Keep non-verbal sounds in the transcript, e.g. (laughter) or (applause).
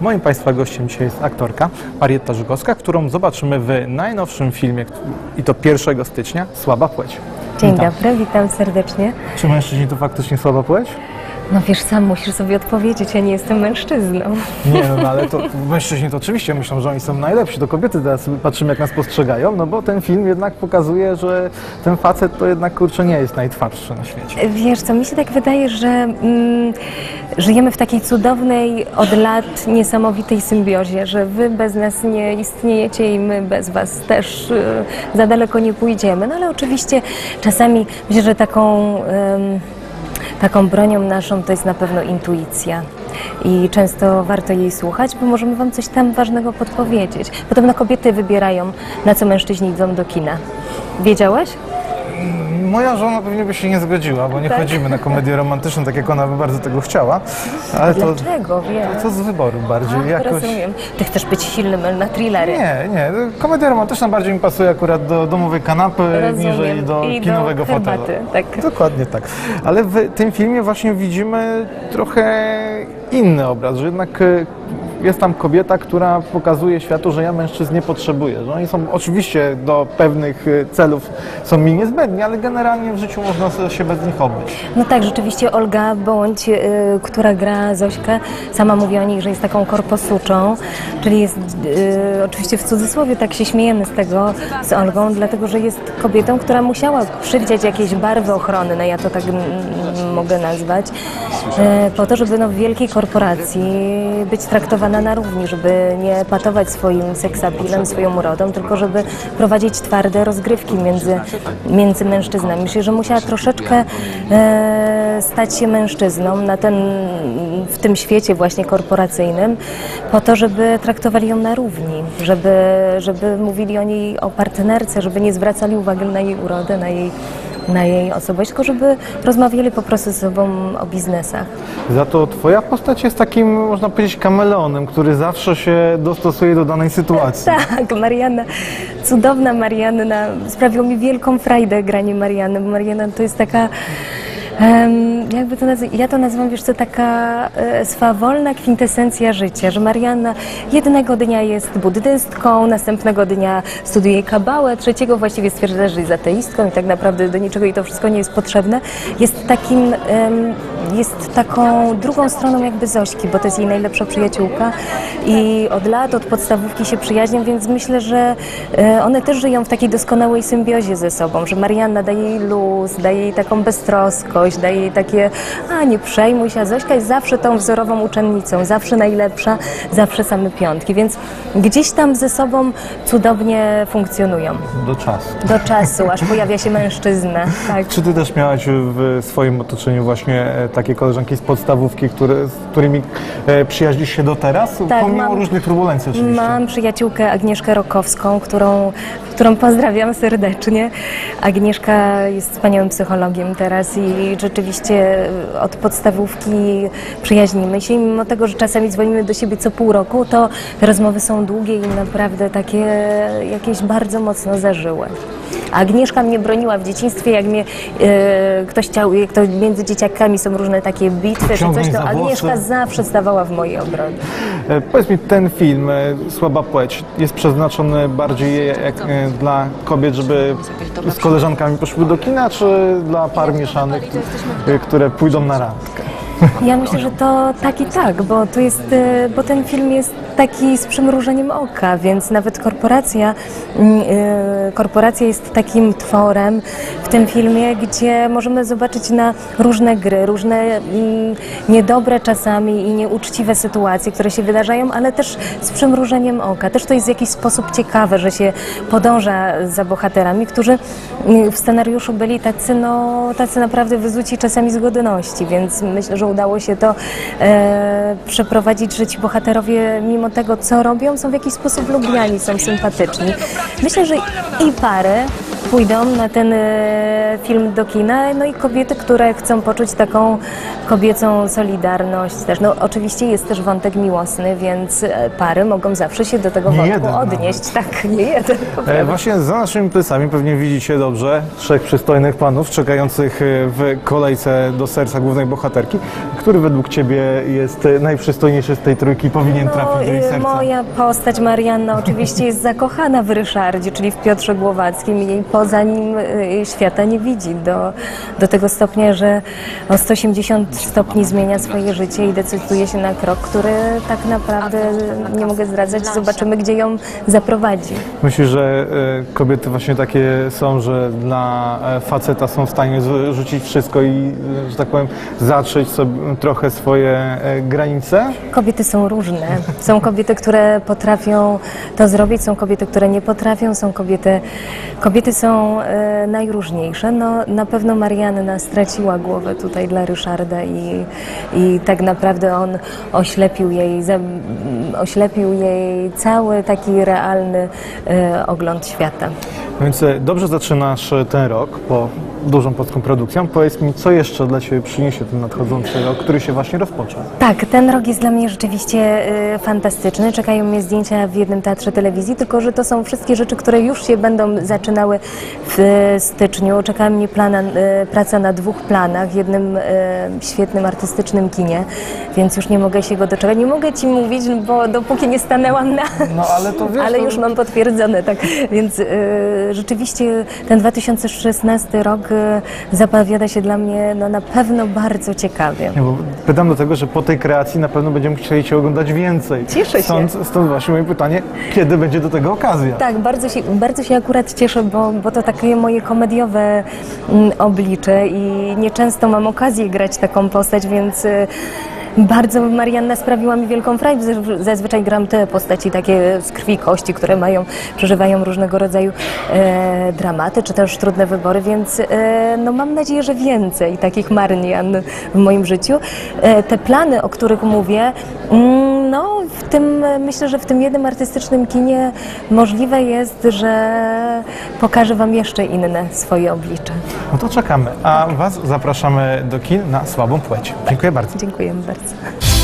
Moim Państwa gościem dzisiaj jest aktorka Marietta Żukowska, którą zobaczymy w najnowszym filmie i to 1 stycznia Słaba płeć. Dzień Witam. dobry, witam serdecznie. Czy mężczyźni to faktycznie słaba płeć? No wiesz, sam musisz sobie odpowiedzieć, ja nie jestem mężczyzną. Nie, no, no ale to mężczyźni to oczywiście myślą, że oni są najlepsi. To kobiety teraz patrzymy, jak nas postrzegają, no bo ten film jednak pokazuje, że ten facet to jednak kurczę nie jest najtwardszy na świecie. Wiesz co, mi się tak wydaje, że mm, żyjemy w takiej cudownej od lat niesamowitej symbiozie, że wy bez nas nie istniejecie i my bez was też y, za daleko nie pójdziemy. No ale oczywiście czasami myślę, że taką... ym, Taką bronią naszą to jest na pewno intuicja. I często warto jej słuchać, bo możemy Wam coś tam ważnego podpowiedzieć. Podobno kobiety wybierają, na co mężczyźni idą do kina. Wiedziałaś? Moja żona pewnie by się nie zgodziła, bo nie Tak. chodzimy na komedię romantyczną, tak jak ona by bardzo tego chciała. Ale to, Dlaczego? Wiem. to z wyboru bardziej. A, jakoś... Rozumiem. Ty chcesz być silnym na thrillery. Nie, nie. Komedia romantyczna bardziej mi pasuje akurat do domowej kanapy Rozumiem. niżeli do I do kinowego fotela. herbaty, tak. Dokładnie tak. Ale w tym filmie właśnie widzimy trochę inny obraz, że jednak e, jest tam kobieta, która pokazuje światu, że ja mężczyzn nie potrzebuję. Że oni są oczywiście do pewnych e, celów są mi niezbędni, ale generalnie w życiu można się bez nich obyć. No tak, rzeczywiście Olga Bądź, y, która gra Zośkę, sama mówi o niej, że jest taką korposuczą, czyli jest y, oczywiście w cudzysłowie, tak się śmiejemy z tego z Olgą, dlatego że jest kobietą, która musiała przywdziać jakieś barwy ochronne, ja to tak mogę nazwać, y, po to, żeby no, w wielkiej korporacji być traktowana na równi, żeby nie patować swoim seksapilem, swoją urodą, tylko żeby prowadzić twarde rozgrywki między, między mężczyznami. Myślę, że musiała troszeczkę e, stać się mężczyzną na ten, w tym świecie właśnie korporacyjnym, po to, żeby traktowali ją na równi, żeby, żeby mówili o niej, o partnerce, żeby nie zwracali uwagi na jej urodę, na jej, na jej osobowość, tylko żeby rozmawiali po prostu ze sobą o biznesach. Za to twoja postać jest takim, można powiedzieć, kameleonem, który zawsze się dostosuje do danej sytuacji. (laughs) Tak, Marianna, cudowna Marianna. Sprawiło mi wielką frajdę granie Marianny, bo Marianna to jest taka. Jakby to ja to nazywam, wiesz co, taka e, swawolna kwintesencja życia, że Marianna jednego dnia jest buddystką, następnego dnia studiuje kabałę, trzeciego właściwie stwierdza, że jest ateistką i tak naprawdę do niczego jej to wszystko nie jest potrzebne. Jest takim, em, jest taką drugą stroną jakby Zośki, bo to jest jej najlepsza przyjaciółka i od lat, od podstawówki się przyjaźnią, więc myślę, że e, one też żyją w takiej doskonałej symbiozie ze sobą, że Marianna daje jej luz, daje jej taką beztroskość, daje jej takie, a nie przejmuj się, a Zośka jest zawsze tą wzorową uczennicą, zawsze najlepsza, zawsze same piątki, więc gdzieś tam ze sobą cudownie funkcjonują. Do czasu. Do czasu, aż pojawia się mężczyzna. (laughs) Tak. Czy ty też miałaś w swoim otoczeniu właśnie e, takie koleżanki z podstawówki, które, z którymi e, przyjaźnisz się do teraz? Tak, Pomimo mam- różnych turbulencji oczywiście. Mam przyjaciółkę Agnieszkę Rokowską, którą, którą pozdrawiam serdecznie. Agnieszka jest wspaniałym psychologiem teraz i rzeczywiście od podstawówki przyjaźnimy się. I mimo tego, że czasami dzwonimy do siebie co pół roku, to rozmowy są długie i naprawdę takie jakieś bardzo mocno zażyłe. A Agnieszka mnie broniła w dzieciństwie, jak mnie e, ktoś chciał, jak to między dzieciakami są różne takie bitwy czy coś, to. Agnieszka zawsze stawała w mojej obronie. E, Powiedz mi, ten film, e, Słaba płeć, jest przeznaczony bardziej jak, e, dla kobiet, żeby z koleżankami poszły do kina, czy dla par mieszanych, które pójdą na randkę? Ja myślę, że to tak i tak, bo to jest, bo ten film jest taki z przymrużeniem oka, więc nawet korporacja, mm, e, korporacja jest takim tworem w tym filmie, gdzie możemy zobaczyć na różne gry, różne mm, niedobre czasami i nieuczciwe sytuacje, które się wydarzają, ale też z przymrużeniem oka. Też to jest w jakiś sposób ciekawe, że się podąża za bohaterami, którzy mm, w scenariuszu byli tacy, no, tacy naprawdę wyzuci czasami z godności, więc myślę, że udało się to e, przeprowadzić, że ci bohaterowie mimo tego, co robią, są w jakiś sposób lubiani, są sympatyczni. Myślę, że i pary, pójdą na ten e, film do kina, no i kobiety, które chcą poczuć taką kobiecą solidarność też. No oczywiście jest też wątek miłosny, więc e, pary mogą zawsze się do tego Nie wątku odnieść. (laughs) Tak, nie jeden. E, właśnie za naszymi plecami pewnie widzicie dobrze trzech przystojnych panów czekających e, w kolejce do serca głównej bohaterki. Który według Ciebie jest najprzystojniejszy z tej trójki, powinien trafić do jej serca? moja postać Marianna oczywiście jest zakochana w Ryszardzie, czyli w Piotrze Głowackim i jej poza nim y, świata nie widzi do, do tego stopnia, że o 180 stopni zmienia swoje życie i decyduje się na krok, który tak naprawdę nie mogę zdradzać. Zobaczymy, gdzie ją zaprowadzi. Myślisz, że e, kobiety właśnie takie są, że dla e, faceta są w stanie rzucić wszystko i, e, że tak powiem, zatrzeć sobie trochę swoje granice? Kobiety są różne. Są kobiety, które potrafią to zrobić, są kobiety, które nie potrafią, są kobiety, kobiety są e, najróżniejsze. No, na pewno Marianna straciła głowę tutaj dla Ryszarda i, i tak naprawdę on oślepił jej, oślepił jej cały taki realny e, ogląd świata. Więc e, dobrze zaczynasz e, ten rok po dużą polską produkcją. Powiedz mi, co jeszcze dla Ciebie przyniesie ten nadchodzący rok, który się właśnie rozpoczął? Tak, ten rok jest dla mnie rzeczywiście y, fantastyczny. Czekają mnie zdjęcia w jednym teatrze telewizji, tylko że to są wszystkie rzeczy, które już się będą zaczynały w y, styczniu. Czeka mnie plana, y, praca na dwóch planach, jednym y, świetnym artystycznym kinie, więc już nie mogę się go doczekać. Nie mogę Ci mówić, bo dopóki nie stanęłam na... No ale to wiesz, (laughs) Ale to- już mam potwierdzone, tak. Więc y, rzeczywiście ten 2016 rok y, zapowiada się dla mnie no, na pewno bardzo ciekawie. Bo pytam do tego, że po tej kreacji na pewno będziemy chcieli Cię oglądać więcej. Cieszę się. Stąd, stąd właśnie moje pytanie, kiedy będzie do tego okazja? Tak, bardzo się, bardzo się akurat cieszę, bo, bo to takie moje komediowe mm, oblicze i nieczęsto mam okazję grać taką postać, więc y, bardzo Marianna sprawiła mi wielką frajdę. Zazw- Zazwyczaj gram te postaci takie z krwi kości, które mają, przeżywają różnego rodzaju e, dramaty, czy też trudne wybory, więc e, no mam nadzieję, że więcej takich Marian w moim życiu. E, te plany, o których mówię, mm, no w tym, myślę, że w tym jednym artystycznym kinie możliwe jest, że pokażę Wam jeszcze inne swoje oblicze. No to czekamy. A Was zapraszamy do kin na Słabą Płeć. Dziękuję bardzo. Dziękuję bardzo.